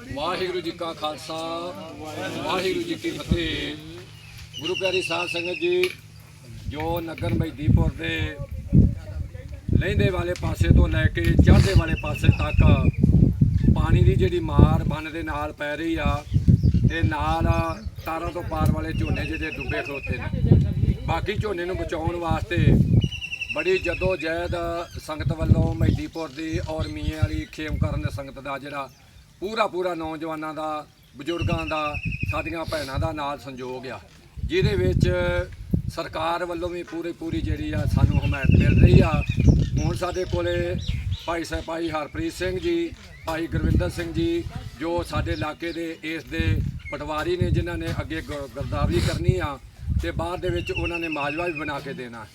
ਵਾਹਿਗੁਰੂ ਜੀ ਕਾ ਖਾਲਸਾ, ਵਾਹਿਗੁਰੂ ਜੀ ਕੀ ਫਤਿਹ। ਗੁਰੂ ਪਿਆਰੀ ਸਾਧ ਸੰਗਤ ਜੀ, ਜੋ ਨਗਰ ਮਹਿਦੀਪੁਰ ਦੇ ਲਹਿੰਦੇ ਵਾਲੇ ਪਾਸੇ ਤੋਂ ਲੈ ਕੇ ਚੜ੍ਹਦੇ ਵਾਲੇ ਪਾਸੇ ਤੱਕ ਪਾਣੀ ਦੀ ਜਿਹੜੀ ਮਾਰ ਬੰਨ ਦੇ ਨਾਲ ਪੈ ਰਹੀ ਆ, ਤੇ ਨਾਲ ਤਾਰਾਂ ਤੋਂ ਪਾਰ ਵਾਲੇ ਝੋਨੇ ਜਿਹੜੇ ਡੁੱਬੇ ਖਲੋਤੇ ਨੇ। ਬਾਕੀ ਝੋਨੇ ਨੂੰ ਬਚਾਉਣ ਵਾਸਤੇ ਬੜੀ ਜਦੋ ਜਹਿਦ ਸੰਗਤ ਵੱਲੋਂ ਮਹਿਦੀਪੁਰ ਦੀ ਔਰ ਮੀਆਂ ਵਾਲੀ ਖੇਮਕਰਨ ਸੰਗਤ ਦਾ ਜਿਹੜਾ ਪੂਰਾ ਪੂਰਾ ਨੌਜਵਾਨਾਂ ਦਾ, ਬਜ਼ੁਰਗਾਂ ਦਾ, ਸਾਡੀਆਂ ਭੈਣਾਂ ਦਾ ਨਾਲ ਸੰਯੋਗ ਆ। ਜਿਹਦੇ ਵਿੱਚ ਸਰਕਾਰ ਵੱਲੋਂ ਵੀ ਪੂਰੀ ਪੂਰੀ ਜਿਹੜੀ ਆ ਸਾਨੂੰ ਹਮਾਇਤ ਮਿਲ ਰਹੀ ਆ। ਹੁਣ ਸਾਡੇ ਕੋਲੇ ਭਾਈ ਸਾਹਿਬ ਭਾਈ ਹਰਪ੍ਰੀਤ ਸਿੰਘ ਜੀ, ਭਾਈ ਗੁਰਵਿੰਦਰ ਸਿੰਘ ਜੀ, ਜੋ ਸਾਡੇ ਇਲਾਕੇ ਦੇ, ਇਸ ਦੇ ਪਟਵਾਰੀ ਨੇ, ਜਿਨ੍ਹਾਂ ਨੇ ਅੱਗੇ ਗ- ਗਰਦਾਵਰੀ ਕਰਨੀ ਆ, ਤੇ ਬਾਅਦ ਦੇ ਵਿੱਚ ਉਹਨਾਂ ਨੇ ਮਾਜਵਾ ਵੀ ਬਣਾ ਕੇ ਦੇਣਾ।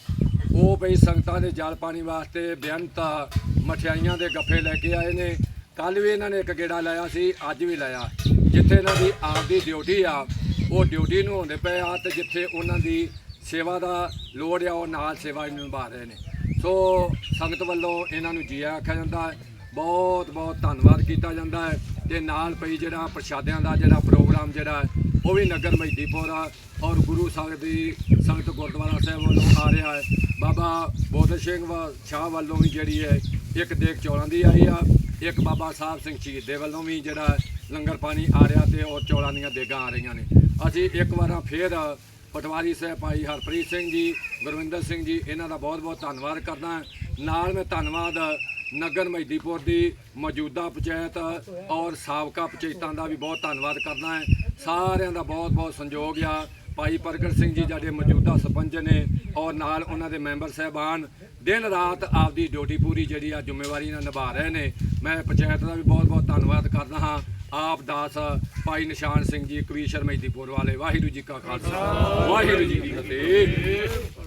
ਉਹ ਬਈ ਸੰਗਤਾਂ ਦੇ ਜਲ ਪਾਣੀ ਵਾਸਤੇ ਬੇਅੰਤ ਮਠਿਆਈਆਂ ਦੇ ਗੱਫੇ ਲੈ ਕੇ ਆਏ ਨੇ ਕੱਲ ਵੀ ਇਹਨਾਂ ਨੇ ਇੱਕ ਗੇੜਾ ਲਾਇਆ ਸੀ, ਅੱਜ ਵੀ ਲਾਇਆ। ਜਿੱਥੇ ਇਹਨਾਂ ਦੀ ਆਪਦੀ ਡਿਊਟੀ ਆ, ਉਹ ਡਿਊਟੀ ਨੂੰ ਹੁੰਦੇ ਪਏ ਆ ਤੇ ਜਿੱਥੇ ਉਹਨਾਂ ਦੀ ਸੇਵਾ ਦਾ ਲੋੜ ਆ, ਉਹ ਨਾਲ ਸੇਵਾ ਨਿਭਾ ਰਹੇ ਨੇ। ਸੋ ਸੰਗਤ ਵੱਲੋਂ ਇਹਨਾਂ ਨੂੰ ਜੀਆ ਆਖਿਆ ਜਾਂਦਾ ਹੈ। ਬਹੁਤ ਬਹੁਤ ਧੰਨਵਾਦ ਕੀਤਾ ਜਾਂਦਾ ਹੈ ਤੇ ਨਾਲ ਪਈ ਜਿਹੜਾ ਪ੍ਰਸ਼ਾਦਿਆਂ ਦਾ ਜਿਹੜਾ ਪ੍ਰੋਗਰਾਮ ਜਿਹੜਾ ਉਹ ਵੀ ਨਗਰ ਮਹਿਦੀਪੁਰ ਆ ਔਰ ਗੁਰੂ ਸਾਹਿਬ ਦੀ ਸੰਗਤ ਗੁਰਦੁਆਰਾ ਸਾਹਿਬ ਵੱਲੋਂ ਆ ਰਿਹਾ ਹੈ। ਬਾਬਾ ਬੋਧ ਸਿੰਘ ਵਾ- ਸ਼ਾਹ ਵੱਲੋਂ ਵੀ ਜਿਹੜੀ ਹੈ, ਇੱਕ ਦੇਖ ਚੌਲਾਂ ਦੀ ਆਈ ਆ। ਇੱਕ ਬਾਬਾ ਸਾਹਿਬ ਸਿੰਘ ਸ਼ਹੀਦ ਦੇ ਵੱਲੋਂ ਵੀ ਜਿਹੜਾ ਲੰਗਰ ਪਾਣੀ ਆ ਰਿਹਾ ਤੇ ਔਰ ਚੌਲਾਂ ਦੀਆਂ ਦੇਗਾਂ ਆ ਰਹੀਆਂ ਨੇ। ਅਸੀਂ ਇੱਕ ਵਾਰਾਂ ਫੇਰ ਪਟਵਾਰੀ ਸਾਹਿਬ ਭਾਈ ਹਰਪ੍ਰੀਤ ਸਿੰਘ ਜੀ, ਗੁਰਵਿੰਦਰ ਸਿੰਘ ਜੀ, ਇਹਨਾਂ ਦਾ ਬਹੁਤ ਬਹੁਤ ਧੰਨਵਾਦ ਕਰਦਾ ਨਾਲ ਮੈਂ ਧੰਨਵਾਦ ਨਗਰ ਮਹਿਦੀਪੁਰ ਦੀ ਮੌਜੂਦਾ ਪੰਚਾਇਤ ਔਰ ਸਾਬਕਾ ਪੰਚਾਇਤਾਂ ਦਾ ਵੀ ਬਹੁਤ ਧੰਨਵਾਦ ਕਰਦਾ ਹੈ। ਸਾਰਿਆਂ ਦਾ ਬਹੁਤ ਬਹੁਤ ਸੰਯੋਗ ਆ। ਭਾਈ ਪ੍ਰਗਟ ਸਿੰਘ ਜੀ ਜਿਹੜੇ ਮੌਜੂਦਾ ਸਰਪੰਚ ਨੇ ਔਰ ਨਾਲ ਉਹਨਾਂ ਦੇ ਮੈਂਬਰ ਸਾਹਿਬਾਨ ਦਿਨ ਰਾਤ ਆਪਦੀ ਡਿਊਟੀ ਪੂਰੀ ਜਿਹੜੀ ਆ ਜ਼ਿੰਮੇਵਾਰੀ ਨਾਲ ਨਿਭਾ ਰਹੇ ਨੇ। ਮੈਂ ਪੰਚਾਇਤ ਦਾ ਵੀ ਬਹੁਤ ਬਹੁਤ ਧੰਨਵਾਦ ਕਰਦਾ ਹਾਂ। ਆਪ ਦਾਸ ਭਾਈ ਨਿਸ਼ਾਨ ਸਿੰਘ ਜੀ ਕਵੀਸ਼ਰ ਮਹਿਦੀਪੁਰ ਵਾਲੇ, ਵਾਹਿਗੁਰੂ ਜੀ ਕਾ ਖਾਲਸਾ। ਵਾਹਿਗੁਰੂ ਜੀ ਕੀ ਫਤਿਹ।